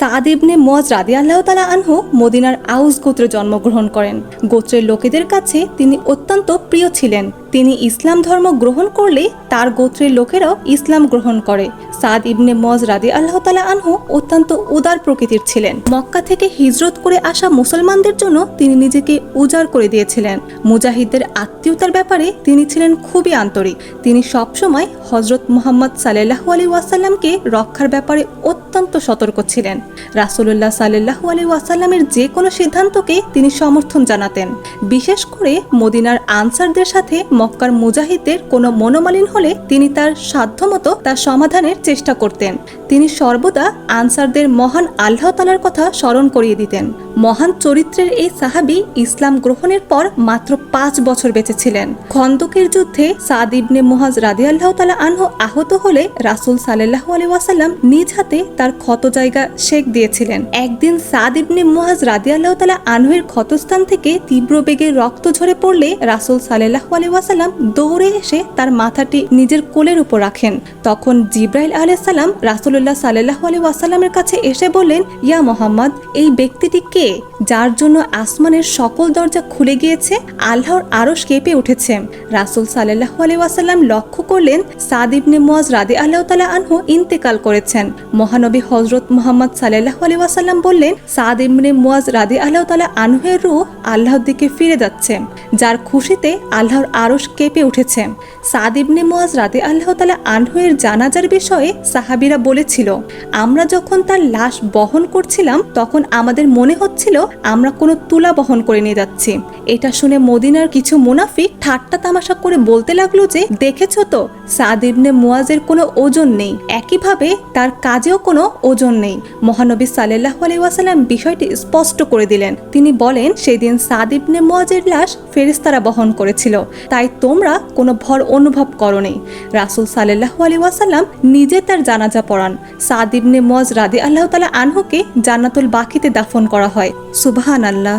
সাদ ইবনে মজ রাদি আল্লাহ তালা আনহু মদিনার আউস গোত্রে জন্মগ্রহণ করেন। গোত্রের লোকেদের কাছে তিনি অত্যন্ত প্রিয় ছিলেন। তিনি ইসলাম ধর্ম গ্রহণ করলে তার গোত্রের লোকেরাও ইসলাম গ্রহণ করে। সাদ ইবনে মজ রাদি আল্লাহ তালা আনহু অত্যন্ত উদার প্রকৃতির ছিলেন। মক্কা থেকে হিজরত করে আসা মুসলমানদের জন্য তিনি নিজেকে উজাড় করে দিয়েছিলেন। মুজাহিদদের আত্মীয়তার ব্যাপারে তিনি ছিলেন খুবই আন্তরিক। তিনি সবসময় হজরত মোহাম্মদ সাল্লাহু আলী ওয়াসাল্লামকে রক্ষার ব্যাপারে অত্যন্ত সতর্ক ছিলেন। রাসুলুল্লাহ সাল্লাহু আলী ওয়াসাল্লামের যে কোনো সিদ্ধান্তকে তিনি সমর্থন জানাতেন। বিশেষ করে মদিনার আনসারদের সাথে মক্কার মুজাহিদের কোনো মনোমালিন হলে তিনি তার সাধ্যমতো তা সমাধানের চেষ্টা করতেন। তিনি সর্বদা আনসারদের মহান আল্লাহতালার কথা স্মরণ করিয়ে দিতেন। মহান চরিত্রের এই সাহাবি ইসলাম গ্রহণের পর মাত্র পাঁচ বছর বেঁচে ছিলেন। খন্দকের যুদ্ধে সাদ ইবনে মোহাজ রাদি আল্লাহ তালা আনহু আহত হলে রাসুল সাল্লাহ আলী ওয়াসাল্লাম নিজ হাতে তার ক্ষত জায়গা শেক দিয়েছিলেন। একদিন সাদ ইবনে মোহাজ রাদি আল্লাহ তালা আনহুয়ের ক্ষতস্থান থেকে তীব্র বেগে রক্ত ঝরে পড়লে রাসুল সাল্লাহ আলী ওয়াসাল্লাম দৌড়ে এসে তার মাথাটি নিজের কোলের উপর রাখেন। তখন জিব্রাইল আলাইসাল্লাম রাসুল্লাহ সাল্লাহ আলী ওয়াসাল্লামের কাছে এসে বললেন, ইয়া মোহাম্মদ, এই ব্যক্তিটি কে? Oke, যার জন্য আসমানের সকল দরজা খুলে গিয়েছে, আল্লাহর আরশ কেঁপে উঠেছে। রাসুল সাল্লাহ ওয়াসাল্লাম লক্ষ্য করলেন, সাদ ইবনে মুয়াজ রাদি আল্লাহ তালা আনহু ইন্তেকাল করেছেন। মহানবী হজরত মোহাম্মদ সাল্লাহ ওয়াসাল্লাম বললেন, সাদ ইবনে মুয়াজ রাদি আল্লাহ তালা আনহুয়ের রূহ আল্লাহর দিকে ফিরে যাচ্ছে, যার খুশিতে আল্লাহর আরশ কেঁপে উঠেছে। সাদ ইবনে মুয়াজ রাদি আল্লাহ তালা আনহুয়ের জানাজার বিষয়ে সাহাবিরা বলেছিল, আমরা যখন তার লাশ বহন করছিলাম, তখন আমাদের মনে হচ্ছিল আমরা কোনো তুলা বহন করে নিয়ে যাচ্ছি। এটা শুনে মদিনার কিছু মুনাফিক ঠাট্টা তামাশা করে বলতে লাগল যে, দেখেছ তো, সাদ ইবনে মুয়াজের কোনো ওজন নেই। একইভাবে তার কাজেও কোনো ওজন নেই। মহানবী সাল্লাহ আলী ওয়াসাল্লাম বিষয়টি স্পষ্ট করে দিলেন। তিনি বলেন, সেদিন সাদ ইবনে মুয়াজের লাশ ফেরেস্তারা বহন করেছিল। তাই তোমরা কোনো ভর অনুভব করনি। রাসুল সাল্লাহ আলী ওয়াসাল্লাম নিজে তার জানাজা পড়ান। সাদ ইবনে মুয়াজ রাদি আল্লাহ তালা আনহুকে জান্নাতুল বাকিতে দাফন করা হয়। সুবহান আল্লাহ